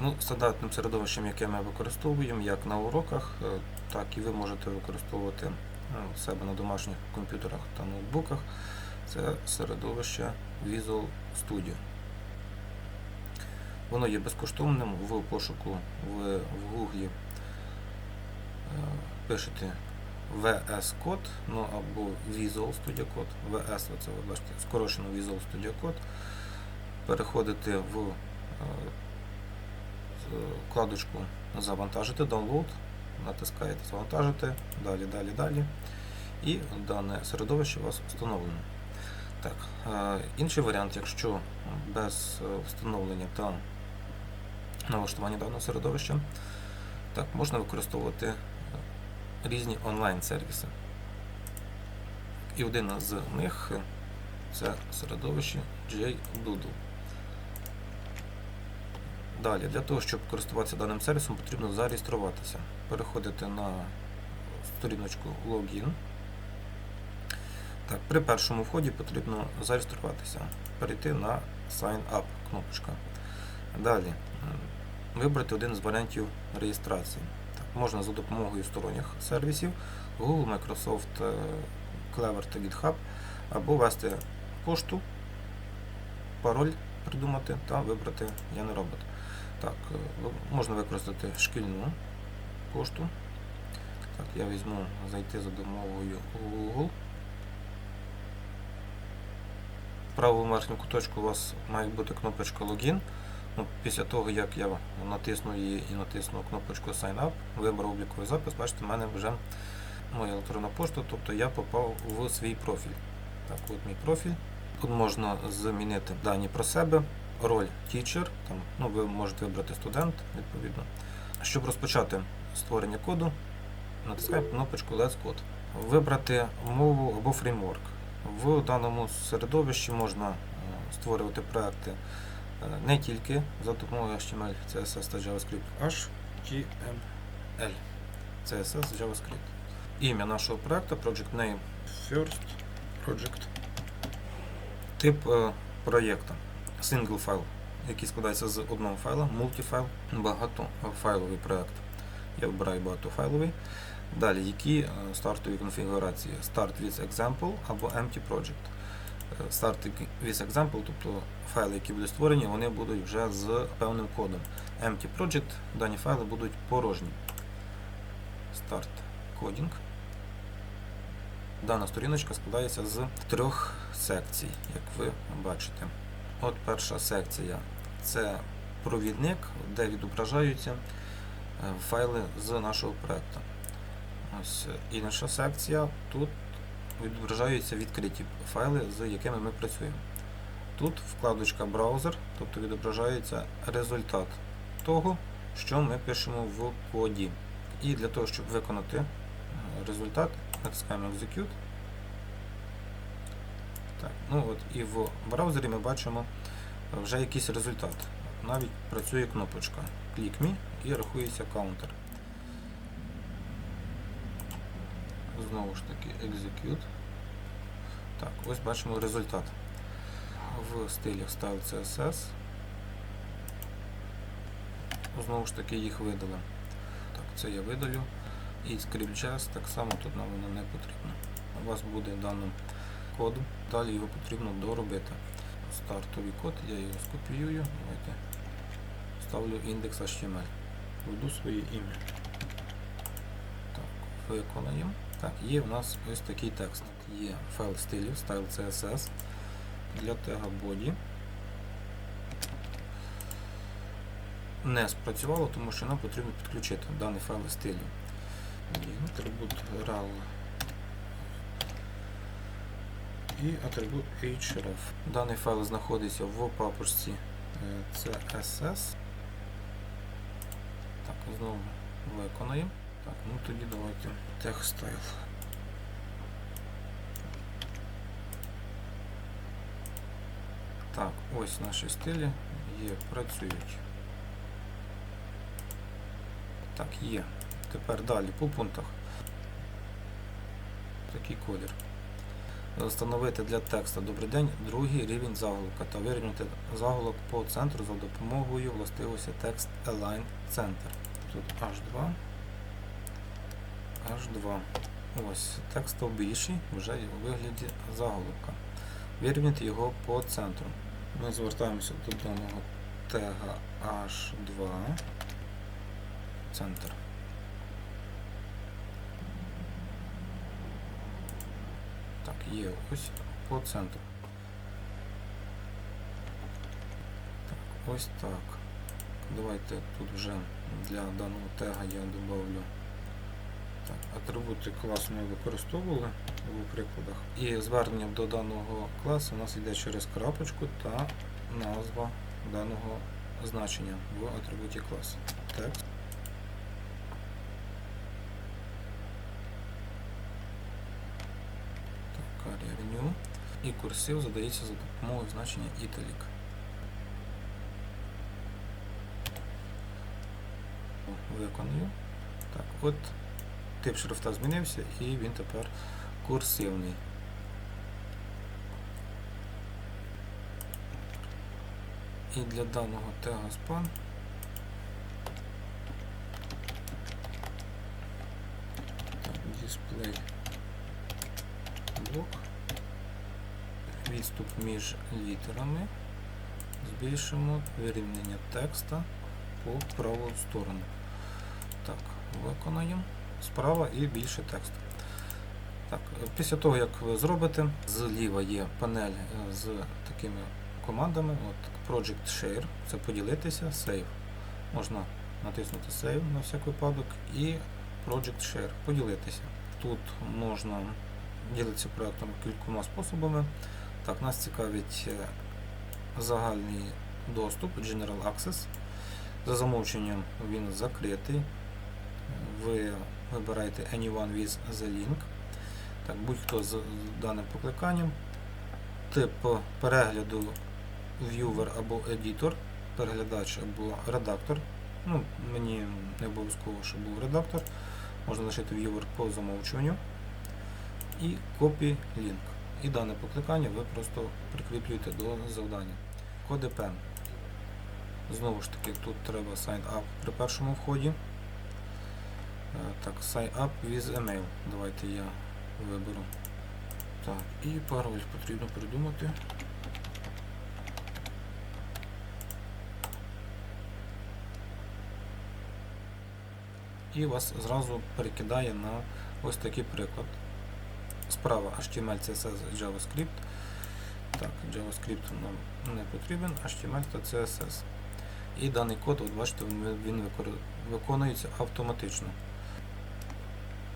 Ну, стандартним середовищем, яке ми використовуємо як на уроках, е, так і ви можете використовувати у себе на домашніх комп'ютерах та ноутбуках. Це середовище Visual Studio. Воно є безкоштовним в пошуку ви в Google е, пишете VS Code, ну або Visual Studio Code. VS, оце ви бачите, скорочено Visual Studio Code. Переходите в е, вкладочку Завантажити, download, натискаєте Завантажити, далі, далі, далі. І дане середовище у вас встановлено. Так, е, інший варіант, якщо без е, встановлення та налаштування даного середовища, так, можна використовувати е, різні онлайн-сервіси. І один з них це середовище JDoodle. Далі, для того, щоб користуватися даним сервісом, потрібно зареєструватися. Переходите на сторіночку Login. Так, при першому вході потрібно зареєструватися. Перейти на Sign Up кнопочка. Далі вибрати один з варіантів реєстрації. Так, можна за допомогою сторонніх сервісів Google, Microsoft, е, Clever та GitHub, або ввести пошту, пароль придумати та вибрати Я не робот. Е, ви- можна використати шкільну пошту. Так, я візьму зайти за допомогою Google. В правому верхньому куточку у вас має бути кнопочка Login. Ну, після того, як я натисну її і натисну кнопочку Sign Up, вибрав обліковий запис, бачите, в мене вже моя електронна пошта, тобто я попав в свій профіль. Так, от мій профіль. Тут можна змінити дані про себе, роль teacher, там, ну, ви можете вибрати студент, відповідно. Щоб розпочати створення коду, натискаємо кнопочку Let's Code. Вибрати мову або фреймворк. В даному середовищі можна е, створювати проекти е, не тільки за допомогою HTML, CSS та JavaScript, HTML, CSS, JavaScript. Ім'я нашого проекту Project Name First Project. Тип е, проєкту. Single файл, який складається з одного файла, мультифайл, багатофайловий проєкт. Я вибираю багатофайловий. Далі, які е, стартові конфігурації? Start with example або empty project. Е, Start with example, тобто файли, які будуть створені, вони будуть вже з певним кодом. Empty project, дані файли будуть порожні. Start coding. Дана сторіночка складається з трьох секцій, як ви бачите. От перша секція це провідник, де відображаються е, файли з нашого проекту. Ось інша секція. Тут відображаються відкриті файли, з якими ми працюємо. Тут вкладочка браузер, тобто відображається результат того, що ми пишемо в коді. І для того, щоб виконати е, результат, натискаємо Execute. Ну от І в браузері ми бачимо вже якийсь результат. Навіть працює кнопочка Click Me і рахується каунтер. Знову ж таки Execute. Так, ось бачимо результат. В стилі Style CSS. Знову ж таки їх видали. Так, це я видалю. І ScriptJS так само тут нам воно не потрібно. У вас буде даним коду, далі його потрібно доробити. Стартовий код, я його скопіюю. Давайте ставлю індекс HTML. Введу своє ім'я. Так, виконаємо. Так, є в нас ось такий текст. Є файл стилів, style CSS для тега body. Не спрацювало, тому що нам потрібно підключити даний файл стилів. Є атрибут RAL і атрибут href. Даний файл знаходиться в папочці е, CSS. Так, знову виконаємо. Так, ну тоді давайте TextStyle. Так, ось наші стилі є, працюють. Так, є. Тепер далі по пунктах. Такий колір. Встановити для текста Добрий день другий рівень заголовка та вирівняти заголовок по центру за допомогою властивості текст Align Center. Тут H2. H2. Ось текст більший вже у вигляді заголовка. Вирівняти його по центру. Ми звертаємося до даного тега H2. Центр. Є ось по центру. Так, ось так. Давайте тут вже для даного тега я добавлю атрибути класу ми використовували у прикладах. І звернення до даного класу у нас йде через крапочку та назва даного значення в атрибуті класу. Текст. І курсив задається за допомогою значення italic. Виконую. Так, от тип шрифта змінився і він тепер курсивний. І для даного тега span display блок. Відступ між літерами. Збільшимо вирівняння текста по праву сторону. Так, виконаємо справа і більше тексту. Так, після того, як ви зробите, зліва є панель е, з такими командами. От Project Share, це поділитися, Save. Можна натиснути Save на всяк випадок і Project Share поділитися. Тут можна ділитися проектом кількома способами. Так, нас цікавить е, загальний доступ, General Access. За замовченням він закритий. Ви вибираєте Anyone with the link. Так, будь-хто з даним покликанням. Тип перегляду Viewer або Editor, переглядач або редактор. Ну, Мені не обов'язково, щоб був редактор. Можна лишити Viewer по замовчуванню. І Copy Link. І дане покликання ви просто прикріплюєте до завдання. Коди PEN. Знову ж таки, тут треба sign up при першому вході. Е, Так, sign up with email. Давайте я виберу. Так, і пароль потрібно придумати. І вас зразу перекидає на ось такий приклад. Справа HTML, CSS, JavaScript. Так, JavaScript нам не потрібен, HTML та CSS. І даний код, от бачите, він виконується автоматично.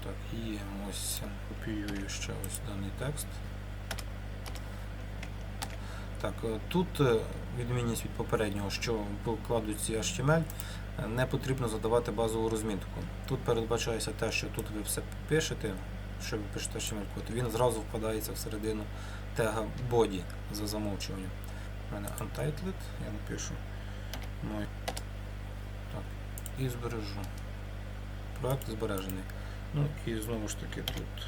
Так, і ось копіюю ще ось даний текст. Так, е, тут е, відмінність від попереднього, що в вкладці HTML е, не потрібно задавати базову розмітку. Тут передбачається те, що тут ви все пишете, що ви пишете HTML код, він зразу вкладається всередину тега body за замовчуванням. У мене untitled, я напишу. Ну, так, і збережу. Проект збережений. Ну і знову ж таки тут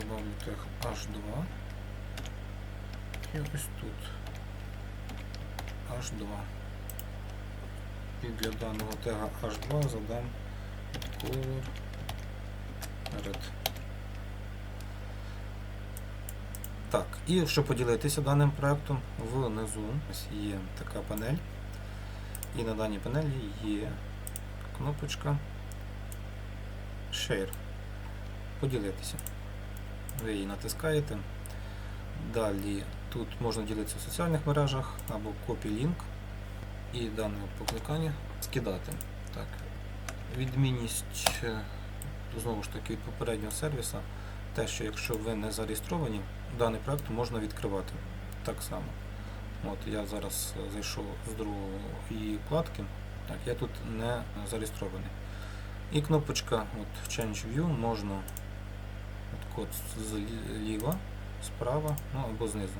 добавлю тег H2. І ось тут H2. І для даного тега H2 задам color red. Так, і щоб поділитися даним проектом, внизу ось є така панель. І на даній панелі є кнопочка Share. Поділитися. Ви її натискаєте. Далі тут можна ділитися в соціальних мережах або Link і дане покликання скидати. Так. Відмінність е, знову ж таки від попереднього сервіса, те, що якщо ви не зареєстровані, даний проект можна відкривати так само. От Я зараз е, зайшов з другої вкладки, так, я тут не зареєстрований. І кнопочка от, Change View можна от, код зліва, справа, ну або знизу.